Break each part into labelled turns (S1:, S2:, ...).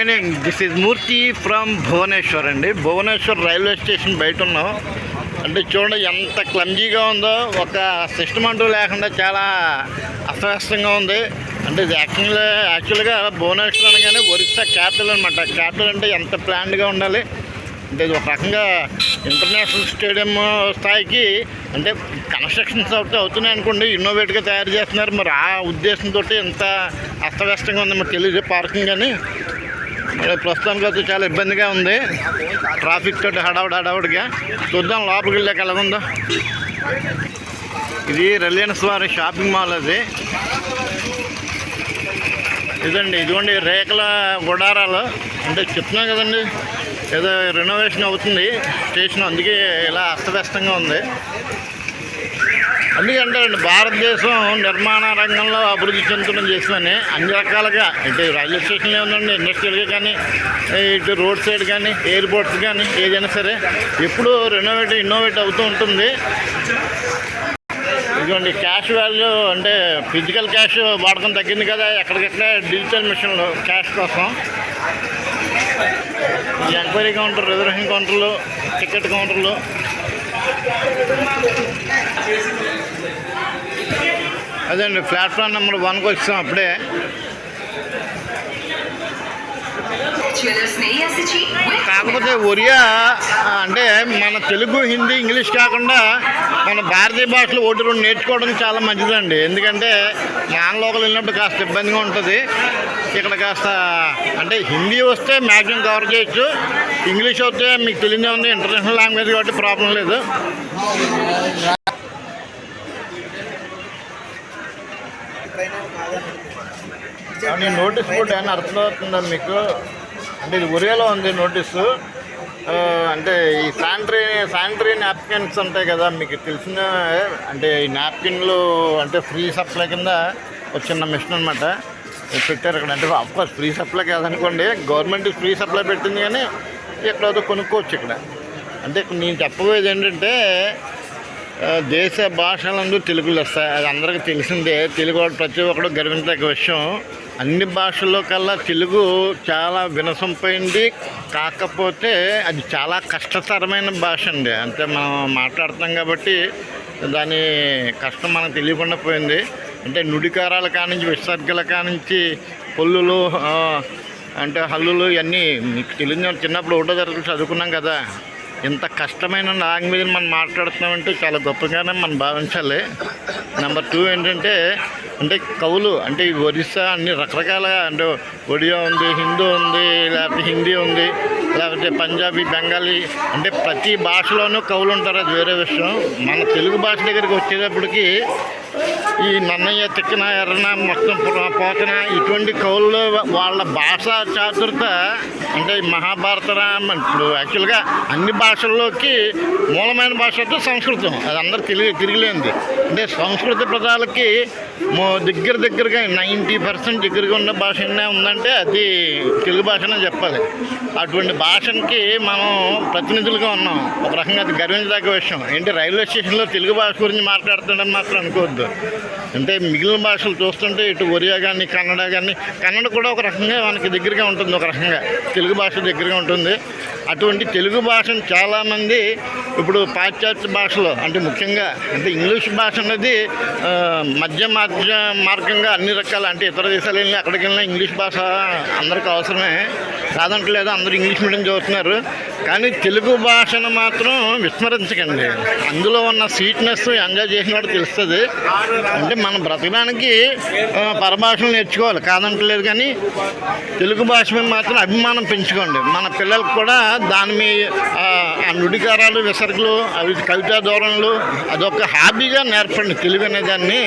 S1: Morning this is Murthy from Bhubaneswar అండి. Bhubaneswar railway station బయట ఉన్నాం. అంటే చూడండి ఎంత క్లమ్జీగా ఉందో ఒక సిస్టమ్ అంటూ లేకుండా చాలా అస్తవ్యస్తంగా ఉంది. అంటే ఇది యాక్చువల్గా యాక్చువల్గా భువనేశ్వర్ అనగానే ఒరిస్సా క్యాపిటల్ అనమాట క్యాపిటల్ అంటే ఎంత ప్లాన్డ్గా ఉండాలి? అంటే ఇది ఒక రకంగా ఇంటర్నేషనల్ స్టేడియం స్థాయికి అంటే కన్స్ట్రక్షన్స్ అవుతే అవుతున్నాయి అనుకోండి ఇన్నోవేట్గా తయారు చేస్తున్నారు. మరి ఆ ఉద్దేశంతో ఎంత అస్తవ్యస్తంగా ఉంది మరి తెలియదు పార్కింగ్ అని. ప్రస్తుతానికి అయితే చాలా ఇబ్బందిగా ఉంది. ట్రాఫిక్ తోటి హడావుడి హడావుడిగా. చూద్దాం లోపలికి వెళ్ళాక ఉందో ఇది రిలయన్స్ వారి షాపింగ్ మాల్ అది. ఇదండి ఇదిగోండి రేకుల గుడారాలు. అంటే చెప్తున్నాం కదండి ఏదో రెనోవేషన్ అవుతుంది స్టేషన్ అందుకే ఇలా అస్తవ్యస్తంగా ఉంది. ఎందుకంటే అంటారండి భారతదేశం నిర్మాణ రంగంలో అభివృద్ధి చెందుతున్న చేసిందని అన్ని రకాలుగా ఇటు రైల్వే స్టేషన్లో ఉందండి ఇండస్ట్రియల్గా కానీ ఇటు రోడ్ సైడ్ కానీ ఎయిర్పోర్ట్స్ కానీ ఏదైనా సరే ఎప్పుడు రెనోవేట్ ఇన్నోవేట్ అవుతూ ఉంటుంది. ఇదిగోండి క్యాష్ వాల్యూ అంటే ఫిజికల్ క్యాష్ వాడకం తగ్గింది కదా ఎక్కడికక్కడే డిజిటల్ మిషన్లు క్యాష్ కోసం. ఈ ఎంక్వైరీ కౌంటర్ రిజర్వేషన్ కౌంటర్లు టికెట్ కౌంటర్లు అదండి ప్లాట్ఫామ్ నెంబర్ వన్కి వచ్చాం అప్పుడే. కాకపోతే ఒరియా అంటే మన తెలుగు హిందీ ఇంగ్లీష్ కాకుండా మన భారతీయ భాషలు ఒకటి రెండు నేర్చుకోవడం చాలా మంచిదండి. ఎందుకంటే నాన్ లోకల్ వెళ్ళినప్పుడు కాస్త ఇబ్బందిగా ఉంటుంది. ఇక్కడ కాస్త అంటే హిందీ వస్తే మ్యాక్సిమం కవర్ చేయొచ్చు. ఇంగ్లీష్ వస్తే మీకు తెలియదే ఉంది ఇంటర్నేషనల్ లాంగ్వేజ్ కాబట్టి ప్రాబ్లం లేదు. కానీ నోటీస్ బోర్డు ఏమైనా అర్థమవుతుందా మీకు? అంటే ఇది ఒరియాలో ఉంది నోటీసు. అంటే ఈ శానిటరీ శానిటరీ నాప్కిన్స్ ఉంటాయి కదా మీకు తెలిసిన అంటే ఈ నాప్కిన్లు అంటే ఫ్రీ సప్లై కింద ఒక చిన్న మిషన్ అనమాట పెట్టారు ఇక్కడ. అంటే అఫ్కోర్స్ ఫ్రీ సప్లై కాదనుకోండి గవర్నమెంట్ ఫ్రీ సప్లై పెట్టింది కానీ ఎక్కడో కొనుక్కోవచ్చు ఇక్కడ. అంటే ఇక్కడ నేను చెప్పబోయేది ఏంటంటే దేశ భాషలందు తెలుగులు వస్తాయి. అది అందరికీ తెలిసిందే. తెలుగు ప్రతి ఒక్కరు గర్వించదగ్గ విషయం. అన్ని భాషల్లో కల్లా తెలుగు చాలా వినసొంపైంది. కాకపోతే అది చాలా కష్టతరమైన భాష అండి. అంటే మనం మాట్లాడుతున్నాం కాబట్టి దాని కష్టం మనకు తెలియకుండా పోయింది. అంటే నుడికారాల కానించి విసర్గల కానించి పొల్లులు అంటే హల్లులు ఇవన్నీ మీకు తెలియదు చిన్నప్పుడు ఒకటో తరగతి చదువుకున్నాం కదా. ఇంత కష్టమైన లాంగ్వేజ్ని మనం మాట్లాడుతున్నామంటే చాలా గొప్పగానే మనం భావించాలి. నెంబర్ టూ ఏంటంటే అంటే కవులు అంటే ఒరిస్సా అన్ని రకరకాల అంటే ఒడియా ఉంది హిందూ ఉంది లేకపోతే హిందీ ఉంది లేకపోతే పంజాబీ బెంగాలీ అంటే ప్రతి భాషలోనూ కవులు ఉంటారు అది వేరే విషయం. మన తెలుగు భాష దగ్గరికి వచ్చేటప్పటికి ఈ నన్నయ్య తిక్కన ఎర్రన మొత్తం పోతన ఇటువంటి కవుల్లో వాళ్ళ భాష చాతురత అంటే మహాభారత రామ ఇప్పుడు యాక్చువల్గా అన్ని భాషల్లోకి మూలమైన భాష అయితే సంస్కృతం. అది అందరు తిరిగి తిరిగిలేంది అంటే సంస్కృత పదాలకి దగ్గర దగ్గరగా నైంటీ పర్సెంట్ దగ్గరగా ఉన్న భాష ఏమైనా ఉందంటే అది తెలుగు భాషనే చెప్పాలి. అటువంటి భాషకి మనం ప్రతినిధులుగా ఉన్నాం. ఒక రకంగా అది గర్వించదగ్గ విషయం. ఏంటి రైల్వే స్టేషన్లో తెలుగు భాష గురించి మాట్లాడుతుండని మాత్రం అనుకోవద్దు. అంటే మిగిలిన భాషలు చూస్తుంటే ఇటు ఒరియా కానీ కన్నడ కానీ కన్నడ కూడా ఒక రకంగా మనకి దగ్గరగా ఉంటుంది. ఒక రకంగా తెలుగు భాష దగ్గరగా ఉంటుంది. అటువంటి తెలుగు భాషను చాలామంది ఇప్పుడు పాశ్చాత్య భాషలో అంటే ముఖ్యంగా అంటే ఇంగ్లీష్ భాష అనేది మధ్య మధ్య మార్గంగా అన్ని రకాల అంటే ఇతర దేశాలు వెళ్ళి అక్కడికి వెళ్ళినా ఇంగ్లీష్ భాష అందరికీ అవసరమే. కాదంటలేదు? అందరూ ఇంగ్లీష్ చూడడం చదువుతున్నారు కానీ తెలుగు భాషను మాత్రం విస్మరించకండి. అందులో ఉన్న స్వీట్నెస్ ఎంజాయ్ చేసినట్టు తెలుస్తుంది. అంటే మనం బ్రతకడానికి పరభాషలు నేర్చుకోవాలి. కాదంటలేదు కానీ తెలుగు భాష మీద మాత్రం అభిమానం పెంచుకోండి. మన పిల్లలకు కూడా దాని మీ ఆ నుడికారాలు విసర్గలు అవి కవితా ధోరణులు అదొక హాబీగా నేర్పండి. తెలుగు అనే దాన్ని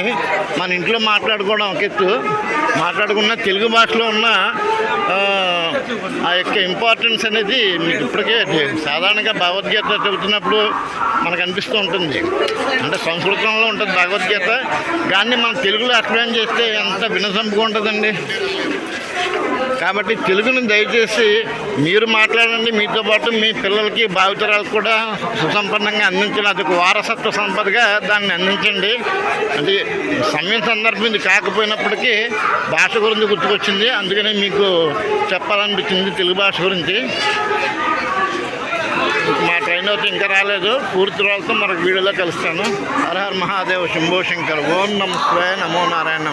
S1: మన ఇంట్లో మాట్లాడుకోవడం ఒక ఎత్తు. మాట్లాడుకున్న తెలుగు భాషలో ఉన్న ఆ, యొక్క ఇంపార్టెన్స్ అనేది మీకు ఇప్పటికే సాధారణంగా భగవద్గీత చదువుతున్నప్పుడు మనకు అనిపిస్తూ ఉంటుంది. అంటే సంస్కృతంలో ఉంటుంది భగవద్గీత కానీ మనం తెలుగులో ఎక్స్ప్లెయిన్ చేస్తే ఎంత వినసంపుగా ఉంటుందండి? కాబట్టి తెలుగుని దయచేసి మీరు మాట్లాడండి మీతో పాటు మీ పిల్లలకి భావితరాలకు కూడా సుసంపన్నంగా అందించిన అది ఒక వారసత్వ సంపదగా దాన్ని అందించండి. అంటే సమయం సందర్భం ఇది కాకపోయినప్పటికీ భాష గురించి గుర్తుకొచ్చింది. అందుకని మీకు చెప్పాలనిపించింది తెలుగు భాష గురించి. మా ట్రైన్ అయితే ఇంకా రాలేదు. పూర్తి రోజుతో మరొక వీడియోలో కలుస్తాను. హర హర్ మహాదేవ్ శంభో శంకర్. ఓం నమ శివాయ నమో నారాయణ.